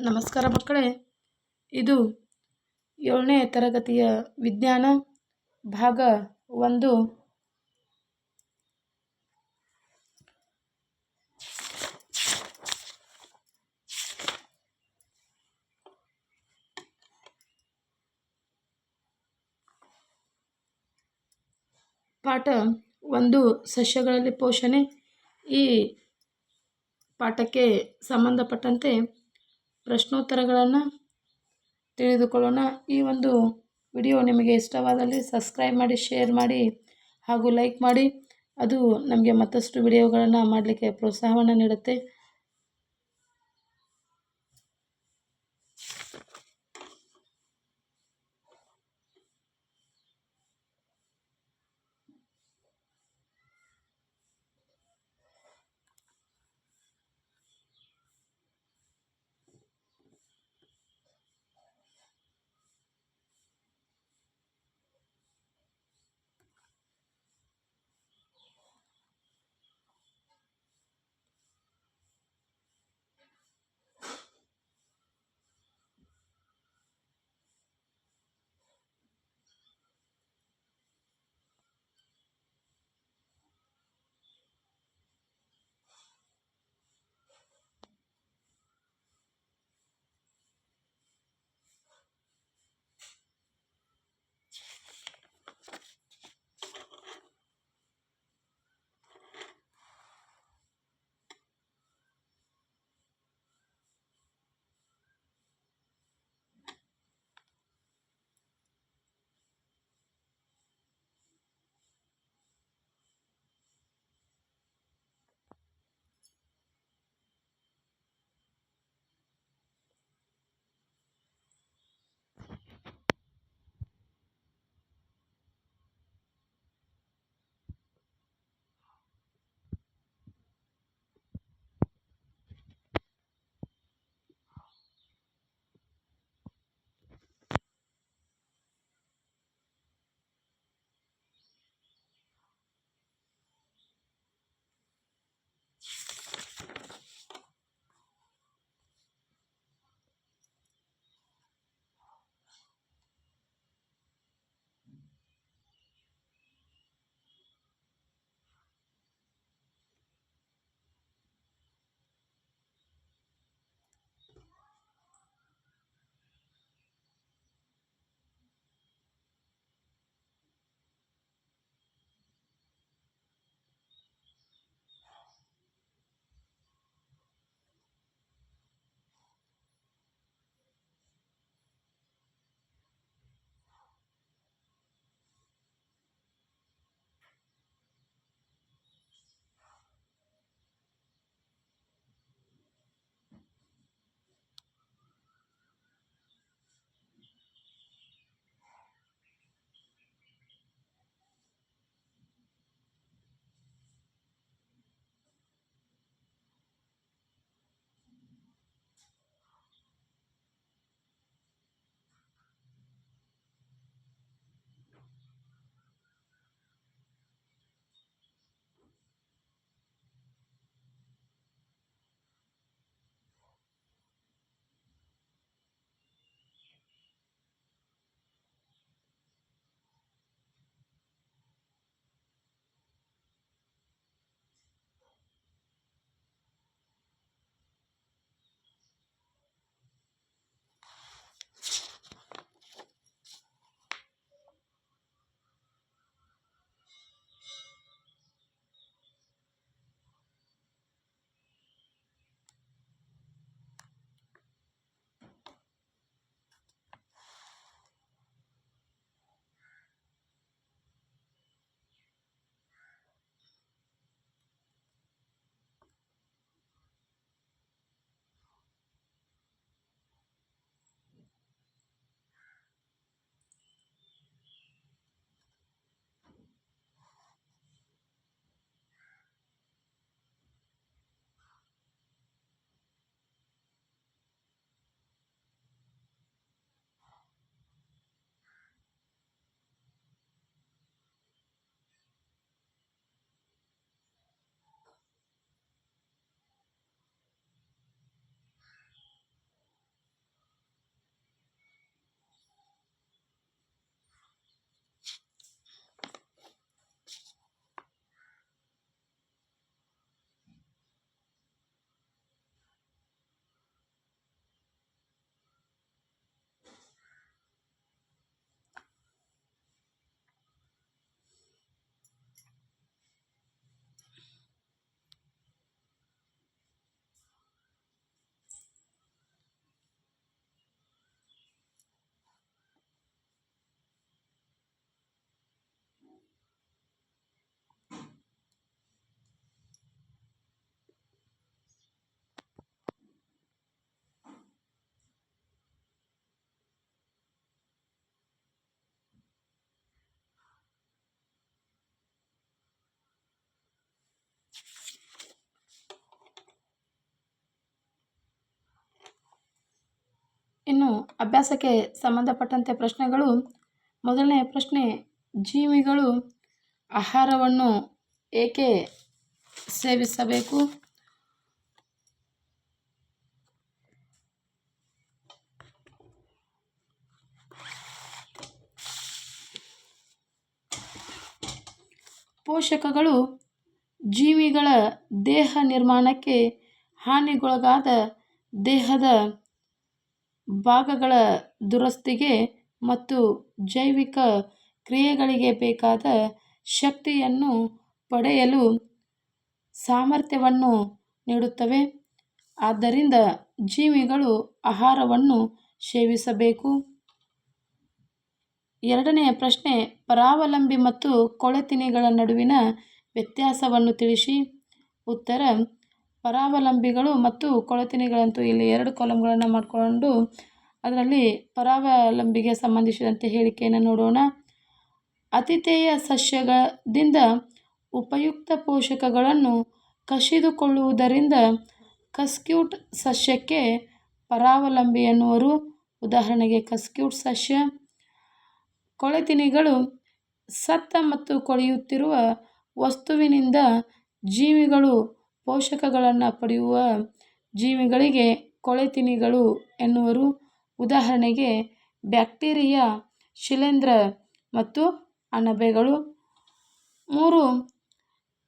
ನಮಸ್ಕಾರ ಮಕ್ಕಳೇ. ಇದು ಏಳನೇ ತರಗತಿಯ ವಿಜ್ಞಾನ ಭಾಗ ಒಂದು. ಪಾಠ ಒಂದು ಸಸ್ಯಗಳಲ್ಲಿ ಪೋಷಣೆ. ಈ ಪಾಠಕ್ಕೆ ಸಂಬಂಧಪಟ್ಟಂತೆ ಪ್ರಶ್ನೋತ್ತರಗಳನ್ನು ತಿಳಿದುಕೊಳ್ಳೋಣ. ಈ ಒಂದು ವಿಡಿಯೋ ನಿಮಗೆ ಇಷ್ಟವಾದಲ್ಲಿ ಸಬ್ಸ್ಕ್ರೈಬ್ ಮಾಡಿ, ಶೇರ್ ಮಾಡಿ ಹಾಗೂ ಲೈಕ್ ಮಾಡಿ. ಅದು ನಮಗೆ ಮತ್ತಷ್ಟು ವಿಡಿಯೋಗಳನ್ನು ಮಾಡಲಿಕ್ಕೆ ಪ್ರೋತ್ಸಾಹವನ್ನು ನೀಡುತ್ತೆ. ಇನ್ನು ಅಭ್ಯಾಸಕ್ಕೆ ಸಂಬಂಧಪಟ್ಟಂತೆ ಪ್ರಶ್ನೆಗಳು. ಮೊದಲನೇ ಪ್ರಶ್ನೆ ಜೀವಿಗಳು ಆಹಾರವನ್ನು ಏಕೆ ಸೇವಿಸಬೇಕು? ಪೋಷಕಗಳು ಜೀವಿಗಳ ದೇಹ ನಿರ್ಮಾಣಕ್ಕೆ ಹಾನಿಗೊಳಗಾದ ದೇಹದ ಭಾಗಗಳ ದುರಸ್ತಿಗೆ ಮತ್ತು ಜೈವಿಕ ಕ್ರಿಯೆಗಳಿಗೆ ಬೇಕಾದ ಶಕ್ತಿಯನ್ನು ಪಡೆಯಲು ಸಾಮರ್ಥ್ಯವನ್ನು ನೀಡುತ್ತವೆ. ಆದ್ದರಿಂದ ಜೀವಿಗಳು ಆಹಾರವನ್ನು ಸೇವಿಸಬೇಕು. ಎರಡನೆಯ ಪ್ರಶ್ನೆ, ಪರಾವಲಂಬಿ ಮತ್ತು ಕೊಳೆತಿನಿಗಳ ನಡುವಿನ ವ್ಯತ್ಯಾಸವನ್ನು ತಿಳಿಸಿ. ಉತ್ತರ, ಪರಾವಲಂಬಿಗಳು ಮತ್ತು ಕೊಳತಿನಿಗಳಂತೂ ಇಲ್ಲಿ ಎರಡು ಕಾಲಮ್ಗಳನ್ನು ಮಾಡಿಕೊಂಡು ಅದರಲ್ಲಿ ಪರಾವಲಂಬಿಗೆ ಸಂಬಂಧಿಸಿದಂತೆ ಹೇಳಿಕೆಯನ್ನು ನೋಡೋಣ. ಅತಿಥೇಯ ಸಸ್ಯಗಳಿಂದ ಉಪಯುಕ್ತ ಪೋಷಕಗಳನ್ನು ಕಸಿದುಕೊಳ್ಳುವುದರಿಂದ ಕಸ್ಕ್ಯೂಟ್ ಸಸ್ಯಕ್ಕೆ ಪರಾವಲಂಬಿ ಎನ್ನುವರು. ಉದಾಹರಣೆಗೆ ಕಸ್ಕ್ಯೂಟ್ ಸಸ್ಯ, ಕೊಳೆತಿನಿಗಳು ಸತ್ತ ಮತ್ತು ಕೊಳೆಯುತ್ತಿರುವ ವಸ್ತುವಿನಿಂದ ಜೀವಿಗಳು ಪೋಷಕಗಳನ್ನು ಪಡೆಯುವ ಜೀವಿಗಳಿಗೆ ಕೊಳೆತಿನಿಗಳು ಎನ್ನುವರು. ಉದಾಹರಣೆಗೆ ಬ್ಯಾಕ್ಟೀರಿಯಾ, ಶಿಲೀಂಧ್ರ ಮತ್ತು ಅಣಬೆಗಳು. ಮೂರು,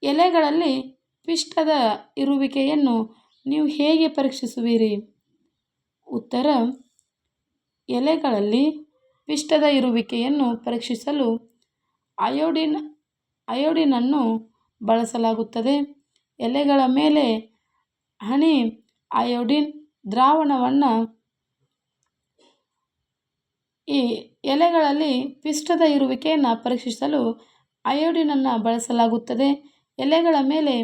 ಎಲೆಗಳಲ್ಲಿ ಪಿಷ್ಟದ ಇರುವಿಕೆಯನ್ನು ನೀವು ಹೇಗೆ ಪರೀಕ್ಷಿಸುವಿರಿ? ಉತ್ತರ, ಎಲೆಗಳಲ್ಲಿ ಪಿಷ್ಟದ ಇರುವಿಕೆಯನ್ನು ಪರೀಕ್ಷಿಸಲು ಅಯೋಡಿನ್ ಅಯೋಡಿನನ್ನು ಬಳಸಲಾಗುತ್ತದೆ. ಎಲೆಗಳ ಮೇಲೆ ಹನಿ, ಅಯೋಡಿನ್ ದ್ರಾವಣವನ್ನು ಈ ಎಲೆಗಳಲ್ಲಿ ಪಿಷ್ಟದ ಇರುವಿಕೆಯನ್ನು ಪರೀಕ್ಷಿಸಲು ಅಯೋಡಿನನ್ನು ಬಳಸಲಾಗುತ್ತದೆ. ಎಲೆಗಳ ಮೇಲೆ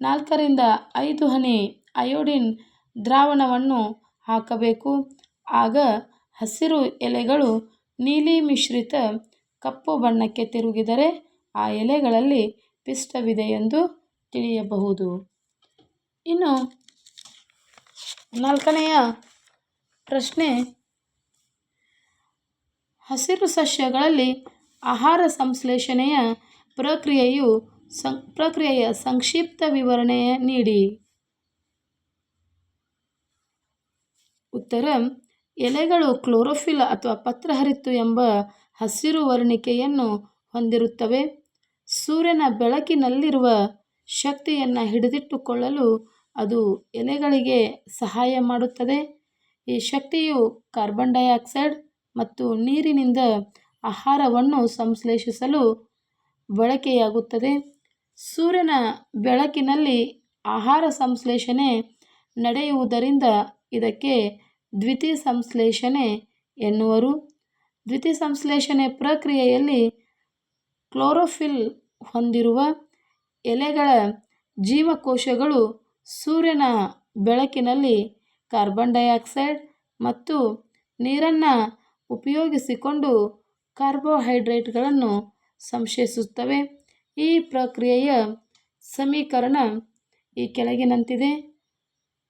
ನಾಲ್ಕರಿಂದ ಐದು ಹನಿ, ಅಯೋಡಿನ್ ದ್ರಾವಣವನ್ನು ಹಾಕಬೇಕು. ಆಗ ಹಸಿರು ಎಲೆಗಳು ನೀಲಿ ಮಿಶ್ರಿತ ಕಪ್ಪು ಬಣ್ಣಕ್ಕೆ ತಿರುಗಿದರೆ ಆ ಎಲೆಗಳಲ್ಲಿ ಪಿಷ್ಟವಿದೆ ಎಂದು ತಿಳಿಯಬಹುದು. ಇನ್ನು ನಾಲ್ಕನೆಯ ಪ್ರಶ್ನೆ, ಹಸಿರು ಸಸ್ಯಗಳಲ್ಲಿ ಆಹಾರ ಸಂಶ್ಲೇಷಣೆಯ ಪ್ರಕ್ರಿಯೆಯು ಸಂ, ಪ್ರಕ್ರಿಯೆಯ ಸಂಕ್ಷಿಪ್ತ ವಿವರಣೆ ನೀಡಿ. ಉತ್ತರ, ಎಲೆಗಳು ಕ್ಲೋರೋಫಿಲ್ ಅಥವಾ ಪತ್ರಹರಿತು ಎಂಬ ಹಸಿರು ವರ್ಣಿಕೆಯನ್ನು ಹೊಂದಿರುತ್ತವೆ. ಸೂರ್ಯನ ಬೆಳಕಿನಲ್ಲಿರುವ ಶಕ್ತಿಯನ್ನು ಹಿಡಿದಿಟ್ಟುಕೊಳ್ಳಲು ಅದು ಎಲೆಗಳಿಗೆ ಸಹಾಯ ಮಾಡುತ್ತದೆ. ಈ ಶಕ್ತಿಯು ಕಾರ್ಬನ್ ಡೈಆಕ್ಸೈಡ್ ಮತ್ತು ನೀರಿನಿಂದ ಆಹಾರವನ್ನು ಸಂಶ್ಲೇಷಿಸಲು ಬಳಕೆಯಾಗುತ್ತದೆ. ಸೂರ್ಯನ ಬೆಳಕಿನಲ್ಲಿ ಆಹಾರ ಸಂಶ್ಲೇಷಣೆ ನಡೆಯುವುದರಿಂದ ಇದಕ್ಕೆ ದ್ವಿತೀಯ ಸಂಶ್ಲೇಷಣೆ ಎನ್ನುವರು. ದ್ಯುತಿಸಂಶ್ಲೇಷಣೆ ಪ್ರಕ್ರಿಯೆಯಲ್ಲಿ ಕ್ಲೋರೋಫಿಲ್ ಹೊಂದಿರುವ ಎಲೆಗಳ ಜೀವಕೋಶಗಳು ಸೂರ್ಯನ ಬೆಳಕಿನಲ್ಲಿ ಕಾರ್ಬನ್ ಡೈಆಕ್ಸೈಡ್ ಮತ್ತು ನೀರನ್ನು ಉಪಯೋಗಿಸಿಕೊಂಡು ಕಾರ್ಬೋಹೈಡ್ರೇಟ್ಗಳನ್ನು ಸಂಶ್ಲೇಷಿಸುತ್ತವೆ. ಈ ಪ್ರಕ್ರಿಯೆಯ ಸಮೀಕರಣ ಈ ಕೆಳಗಿನಂತಿದೆ.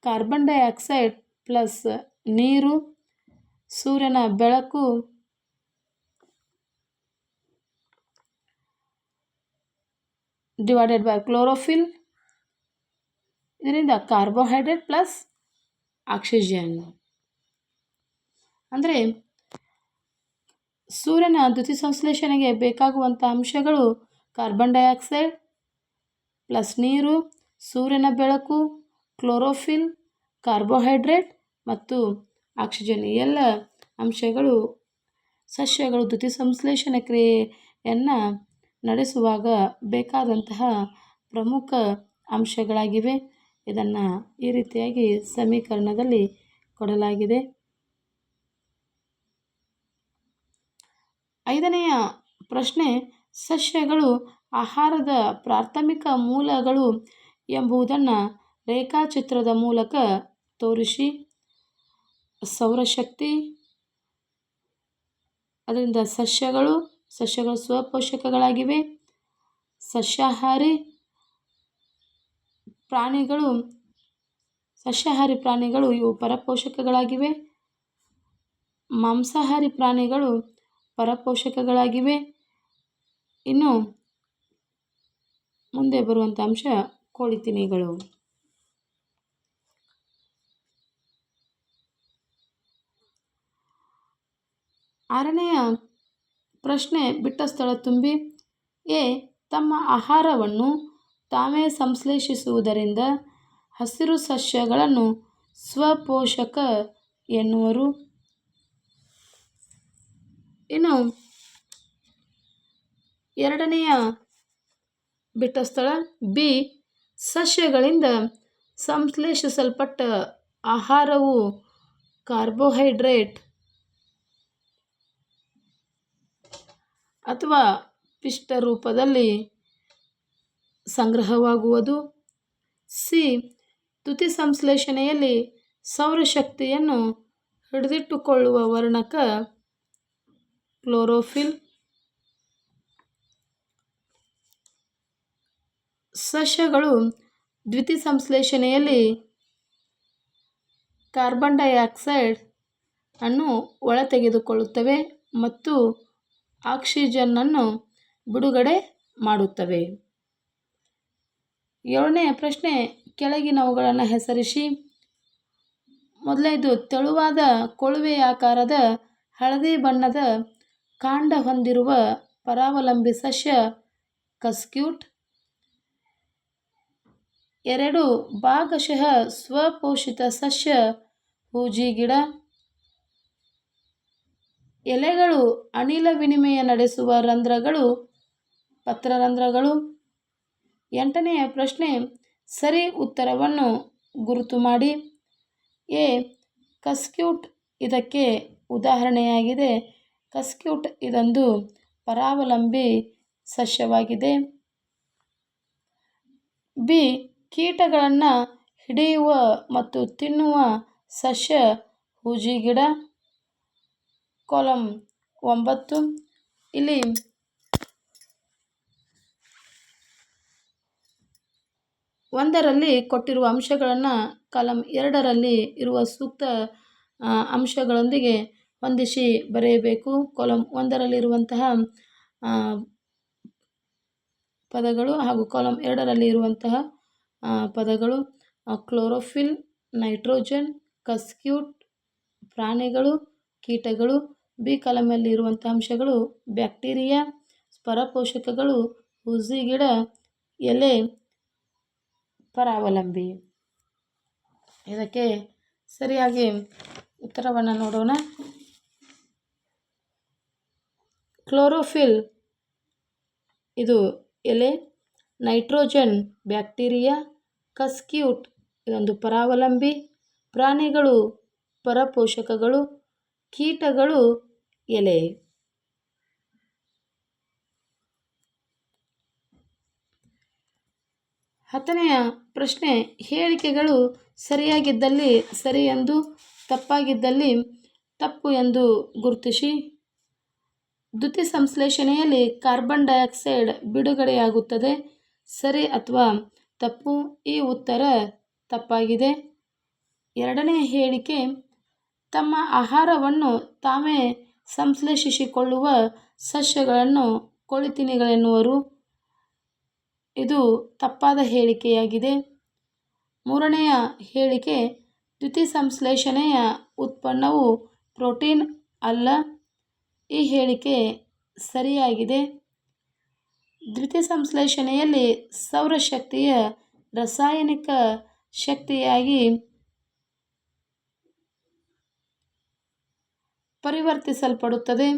ಕಾರ್ಬನ್ ಡೈಆಕ್ಸೈಡ್ ಪ್ಲಸ್ ನೀರು, ಸೂರ್ಯನ ಬೆಳಕು ಡಿವೈಡೆಡ್ ಬೈ ಕ್ಲೋರೋಫಿಲ್ ಇದರಿಂದ ಕಾರ್ಬೋಹೈಡ್ರೇಟ್ ಪ್ಲಸ್ ಆಕ್ಸಿಜನ್ ಅಂದರೆ ಸೂರ್ಯನ ದ್ಯುತಿಸಂಶ್ಲೇಷಣೆಗೆ ಬೇಕಾಗುವಂಥ ಅಂಶಗಳು ಕಾರ್ಬನ್ ಡೈಆಕ್ಸೈಡ್ ಪ್ಲಸ್ ನೀರು, ಸೂರ್ಯನ ಬೆಳಕು ಕ್ಲೋರೋಫಿಲ್ ಕಾರ್ಬೋಹೈಡ್ರೇಟ್ ಮತ್ತು ಆಕ್ಸಿಜನ್ ಎಲ್ಲ ಅಂಶಗಳು ಸಸ್ಯಗಳು ದ್ಯುತಿಸಂಶ್ಲೇಷಣೆ ಕ್ರಿಯೆಯನ್ನು ನಡೆಸುವಾಗ ಬೇಕಾದಂತಹ ಪ್ರಮುಖ ಅಂಶಗಳಾಗಿವೆ. ಇದನ್ನು ಈ ರೀತಿಯಾಗಿ ಸಮೀಕರಣದಲ್ಲಿ ಕೊಡಲಾಗಿದೆ. ಐದನೆಯ ಪ್ರಶ್ನೆ, ಸಸ್ಯಗಳು ಆಹಾರದ ಪ್ರಾಥಮಿಕ ಮೂಲಗಳು ಎಂಬುದನ್ನು ರೇಖಾಚಿತ್ರದ ಮೂಲಕ ತೋರಿಸಿ. ಸೌರಶಕ್ತಿ, ಅದರಿಂದ ಸಸ್ಯಗಳು ಸಸ್ಯಗಳು ಸ್ವಪೋಷಕಗಳಾಗಿವೆ. ಸಸ್ಯಾಹಾರಿ ಪ್ರಾಣಿಗಳು ಸಸ್ಯಾಹಾರಿ ಪ್ರಾಣಿಗಳು ಇವು ಪರಪೋಷಕಗಳಾಗಿವೆ. ಮಾಂಸಾಹಾರಿ ಪ್ರಾಣಿಗಳು ಪರಪೋಷಕಗಳಾಗಿವೆ. ಇನ್ನು ಮುಂದೆ ಬರುವಂಥ ಅಂಶ ಕೋಳಿ ತಿನಿಗಳು ಆರನೆಯ ಪ್ರಶ್ನೆ ಬಿಟ್ಟ ಸ್ಥಳ ತುಂಬಿ ಎ ತಮ್ಮ ಆಹಾರವನ್ನು ತಾವೇ ಸಂಶ್ಲೇಷಿಸುವುದರಿಂದ ಹಸಿರು ಸಸ್ಯಗಳನ್ನು ಸ್ವಪೋಷಕ ಎನ್ನುವರು? ಇನ್ನು ಎರಡನೆಯ ಬಿಟ್ಟ ಸ್ಥಳ, ಬಿ, ಸಸ್ಯಗಳಿಂದ ಸಂಶ್ಲೇಷಿಸಲ್ಪಟ್ಟ ಆಹಾರವು ಕಾರ್ಬೋಹೈಡ್ರೇಟ್. ಅಥವಾ ಪಿಷ್ಟ ರೂಪದಲ್ಲಿ ಸಂಗ್ರಹವಾಗುವುದು. ಸಿ. ತುತಿ ಸಂಶ್ಲೇಷಣೆಯಲ್ಲಿ ಸೌರಶಕ್ತಿಯನ್ನು ಹಿಡಿದಿಟ್ಟುಕೊಳ್ಳುವ ವರ್ಣಕ ಕ್ಲೋರೋಫಿಲ್. ಸಸ್ಯಗಳು ದ್ವಿತಿ ಸಂಶ್ಲೇಷಣೆಯಲ್ಲಿ ಕಾರ್ಬನ್ ಡೈಆಕ್ಸೈಡ್ ಅನ್ನು ಒಳತೆಗೆದುಕೊಳ್ಳುತ್ತವೆ ಮತ್ತು ಆಕ್ಸಿಜನ್ನನ್ನು ಬಿಡುಗಡೆ ಮಾಡುತ್ತವೆ. ಏಳನೇ ಪ್ರಶ್ನೆ ಕೆಳಗಿನವುಗಳನ್ನು ಹೆಸರಿಸಿ. ಮೊದಲನೇದು ತೆಳುವಾದ ಕೊಳುವೆಯಾಕಾರದ ಹಳದಿ ಬಣ್ಣದ ಕಾಂಡ ಹೊಂದಿರುವ ಪರಾವಲಂಬಿ ಸಸ್ಯ ಕಸ್ಕ್ಯೂಟ್. ಎರಡು, ಭಾಗಶಃ ಸ್ವಪೋಷಿತ ಸಸ್ಯ, ಹೂಜಿ ಗಿಡ. ಎಲೆಗಳು ಅನಿಲ ವಿನಿಮಯ ನಡೆಸುವ ರಂಧ್ರಗಳು, ಪತ್ರರಂಧ್ರಗಳು. ಎಂಟನೆಯ ಪ್ರಶ್ನೆ, ಸರಿ ಉತ್ತರವನ್ನು ಗುರುತು ಮಾಡಿ. ಎ, ಕಸ್ಕ್ಯೂಟ್ ಇದಕ್ಕೆ ಉದಾಹರಣೆಯಾಗಿದೆ. ಕಸ್ಕ್ಯೂಟ್ ಇದೊಂದು ಪರಾವಲಂಬಿ ಸಸ್ಯವಾಗಿದೆ. ಬಿ, ಕೀಟಗಳನ್ನು ಹಿಡಿಯುವ ಮತ್ತು ತಿನ್ನುವ ಸಸ್ಯ ಹೂಜಿ ಗಿಡ ಕಾಲಮ್ ಒಂಬತ್ತು. ಇಲ್ಲಿ ಒಂದರಲ್ಲಿ ಕೊಟ್ಟಿರುವ ಅಂಶಗಳನ್ನು ಕಾಲಮ್ ಎರಡರಲ್ಲಿ ಇರುವ ಸೂಕ್ತ ಅಂಶಗಳೊಂದಿಗೆ ಹೊಂದಿಸಿ ಬರೆಯಬೇಕು. ಕಾಲಮ್ ಒಂದರಲ್ಲಿರುವಂತಹ ಪದಗಳು ಹಾಗೂ ಕಾಲಮ್ ಎರಡರಲ್ಲಿ ಇರುವಂತಹ ಪದಗಳು ಕ್ಲೋರೋಫಿಲ್, ನೈಟ್ರೋಜನ್, ಕಸ್ಕ್ಯೂಟ್, ಪ್ರಾಣಿಗಳು, ಕೀಟಗಳು ಬಿ ಕಾಲಮಲ್ಲಿ ಇರುವಂಥ ಅಂಶಗಳು ಬ್ಯಾಕ್ಟೀರಿಯಾ ಪರಪೋಷಕಗಳು ಹುಸಿ ಗಿಡ, ಎಲೆ, ಪರಾವಲಂಬಿ. ಇದಕ್ಕೆ ಸರಿಯಾಗಿ ಉತ್ತರವನ್ನು ನೋಡೋಣ. ಕ್ಲೋರೋಫಿಲ್, ಇದು ಎಲೆ, ನೈಟ್ರೋಜನ್, ಬ್ಯಾಕ್ಟೀರಿಯಾ, ಕಸ್ಕ್ಯೂಟ್, ಇದೊಂದು ಪರಾವಲಂಬಿ. ಪ್ರಾಣಿಗಳು, ಪರಪೋಷಕಗಳು, ಕೀಟಗಳು ಎಲೆ. ಹತ್ತನೆಯ ಪ್ರಶ್ನೆ, ಹೇಳಿಕೆಗಳು ಸರಿಯಾಗಿದ್ದಲ್ಲಿ ಸರಿ ಎಂದು, ತಪ್ಪಾಗಿದ್ದಲ್ಲಿ ತಪ್ಪು ಎಂದು ಗುರುತಿಸಿ. ದ್ಯುತಿ ಸಂಶ್ಲೇಷಣೆಯಲ್ಲಿ ಕಾರ್ಬನ್ ಡೈಆಕ್ಸೈಡ್ ಬಿಡುಗಡೆಯಾಗುತ್ತದೆ. ಸರಿ ಅಥವಾ ತಪ್ಪು? ಈ ಉತ್ತರ ತಪ್ಪಾಗಿದೆ. ಎರಡನೇ ಹೇಳಿಕೆ, ತಮ್ಮ ಆಹಾರವನ್ನು ತಾವೇ ಸಂಶ್ಲೇಷಿಸಿಕೊಳ್ಳುವ ಸಸ್ಯಗಳನ್ನು ಕೊಳಿತಿನಿಗಳೆನ್ನುವರು. ಇದು ತಪ್ಪಾದ ಹೇಳಿಕೆಯಾಗಿದೆ. ಮೂರನೆಯ ಹೇಳಿಕೆ ದ್ಯುತಿ ಸಂಶ್ಲೇಷಣೆಯ ಉತ್ಪನ್ನವು ಪ್ರೋಟೀನ್ ಅಲ್ಲ. ಈ ಹೇಳಿಕೆ ಸರಿಯಾಗಿದೆ. ದ್ಯುತಿ ಸಂಶ್ಲೇಷಣೆಯಲ್ಲಿ ಸೌರಶಕ್ತಿಯ ರಾಸಾಯನಿಕ ಶಕ್ತಿಯಾಗಿ ಪರಿವರ್ತಿಸಲ್ಪಡುತ್ತದೆ.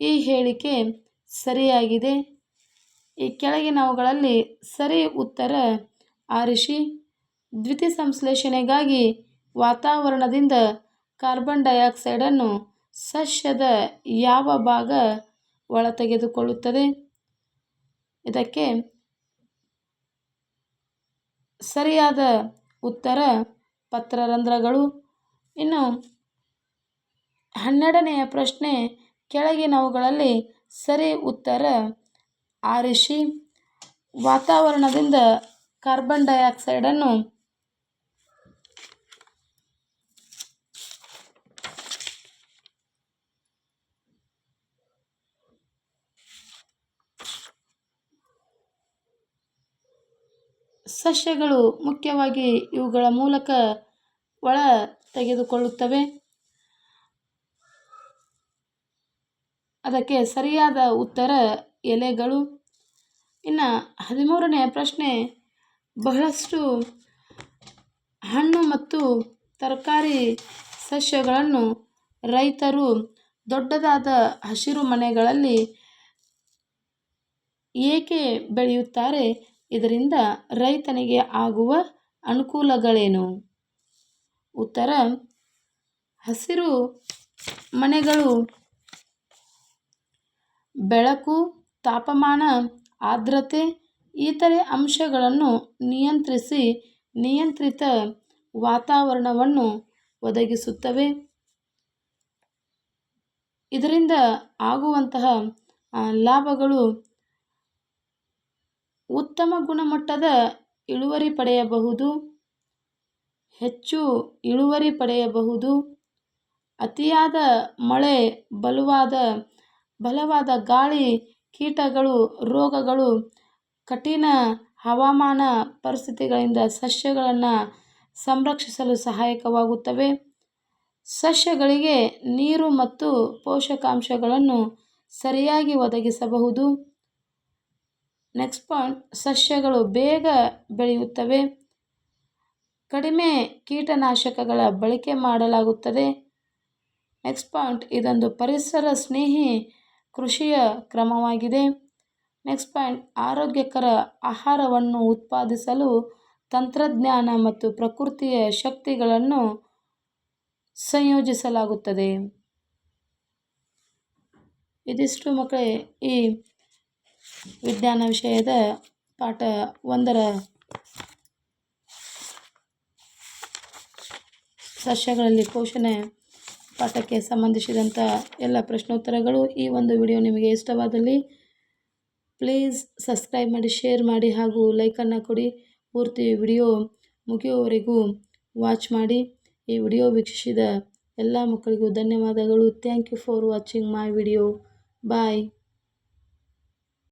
ಈ ಹೇಳಿಕೆ ಸರಿಯಾಗಿದೆ. ಈ ಕೆಳಗಿನವುಗಳಲ್ಲಿ ಸರಿ ಉತ್ತರ ಆರಿಸಿ. ದ್ವಿತಿ ಸಂಶ್ಲೇಷಣೆಗಾಗಿ ವಾತಾವರಣದಿಂದ ಕಾರ್ಬನ್ ಡೈಆಕ್ಸೈಡನ್ನು ಸಸ್ಯದ ಯಾವ ಭಾಗ ಒಳತೆಗೆದುಕೊಳ್ಳುತ್ತದೆ? ಇದಕ್ಕೆ ಸರಿಯಾದ ಉತ್ತರ ಪತ್ರರಂಧ್ರಗಳು. ಇನ್ನು ಹನ್ನೆರಡನೆಯ ಪ್ರಶ್ನೆ, ಕೆಳಗಿನವುಗಳಲ್ಲಿ ಸರಿ ಉತ್ತರ ಆರಿಸಿ ವಾತಾವರಣದಿಂದ ಕಾರ್ಬನ್ ಡೈಆಕ್ಸೈಡನ್ನು ಸಸ್ಯಗಳು ಮುಖ್ಯವಾಗಿ ಇವುಗಳ ಮೂಲಕ ಒಳ ತೆಗೆದುಕೊಳ್ಳುತ್ತವೆ. ಅದಕ್ಕೆ ಸರಿಯಾದ ಉತ್ತರ ಎಲೆಗಳು. ಇನ್ನು ಹದಿಮೂರನೆಯ ಪ್ರಶ್ನೆ, ಬಹಳಷ್ಟು ಹಣ್ಣು ಮತ್ತು ತರಕಾರಿ ಸಸ್ಯಗಳನ್ನು ರೈತರು ದೊಡ್ಡದಾದ ಹಸಿರು ಮನೆಗಳಲ್ಲಿ ಏಕೆ ಬೆಳೆಯುತ್ತಾರೆ? ಇದರಿಂದ ರೈತನಿಗೆ ಆಗುವ ಅನುಕೂಲಗಳೇನು? ಉತ್ತರ, ಹಸಿರು ಮನೆಗಳು ಬೆಳಕು, ತಾಪಮಾನ, ಆರ್ದ್ರತೆ, ಇತರೆ ಅಂಶಗಳನ್ನು ನಿಯಂತ್ರಿಸಿ ನಿಯಂತ್ರಿತ ವಾತಾವರಣವನ್ನು ಒದಗಿಸುತ್ತವೆ. ಇದರಿಂದ ಆಗುವಂತಹ ಲಾಭಗಳು ಉತ್ತಮ ಗುಣಮಟ್ಟದ ಇಳುವರಿ ಪಡೆಯಬಹುದು. ಹೆಚ್ಚು ಇಳುವರಿ ಪಡೆಯಬಹುದು. ಅತಿಯಾದ ಮಳೆ, ಬಲವಾದ ಬಲವಾದ ಗಾಳಿ, ಕೀಟಗಳು, ರೋಗಗಳು, ಕಠಿಣ ಹವಾಮಾನ ಪರಿಸ್ಥಿತಿಗಳಿಂದ ಸಸ್ಯಗಳನ್ನು ಸಂರಕ್ಷಿಸಲು ಸಹಾಯಕವಾಗುತ್ತವೆ. ಸಸ್ಯಗಳಿಗೆ ನೀರು ಮತ್ತು ಪೋಷಕಾಂಶಗಳನ್ನು ಸರಿಯಾಗಿ ಒದಗಿಸಬಹುದು. ನೆಕ್ಸ್ಟ್ ಪಾಯಿಂಟ್, ಸಸ್ಯಗಳು ಬೇಗ ಬೆಳೆಯುತ್ತವೆ. ಕಡಿಮೆ ಕೀಟನಾಶಕಗಳ ಬಳಕೆ ಮಾಡಲಾಗುತ್ತದೆ. ನೆಕ್ಸ್ಟ್ ಪಾಯಿಂಟ್, ಇದೊಂದು ಪರಿಸರ ಸ್ನೇಹಿ ಕೃಷಿಯ ಕ್ರಮವಾಗಿದೆ. ನೆಕ್ಸ್ಟ್ ಪಾಯಿಂಟ್, ಆರೋಗ್ಯಕರ ಆಹಾರವನ್ನು ಉತ್ಪಾದಿಸಲು ತಂತ್ರಜ್ಞಾನ ಮತ್ತು ಪ್ರಕೃತಿಯ ಶಕ್ತಿಗಳನ್ನು ಸಂಯೋಜಿಸಲಾಗುತ್ತದೆ. ಇದಿಷ್ಟು ಮಕ್ಕಳೇ ಈ ವಿಜ್ಞಾನ ವಿಷಯದ ಪಾಠ ಒಂದರ ಸಸ್ಯಗಳಲ್ಲಿ ಪೋಷಣೆ ಪಾಠಕ್ಕೆ ಸಂಬಂಧಿಸಿದಂಥ ಎಲ್ಲ ಪ್ರಶ್ನೋತ್ತರಗಳು ಈ ಒಂದು ವಿಡಿಯೋ ನಿಮಗೆ ಇಷ್ಟವಾದಲ್ಲಿ ಪ್ಲೀಸ್ ಸಬ್ಸ್ಕ್ರೈಬ್ ಮಾಡಿ, ಶೇರ್ ಮಾಡಿ ಹಾಗೂ ಲೈಕನ್ನು ಕೊಡಿ. ಪೂರ್ತಿ ವಿಡಿಯೋ ಮುಗಿಯುವವರೆಗೂ ವಾಚ್ ಮಾಡಿ. ಈ ವಿಡಿಯೋ ವೀಕ್ಷಿಸಿದ ಎಲ್ಲ ಮಕ್ಕಳಿಗೂ ಧನ್ಯವಾದಗಳು. Thank you for watching my video bye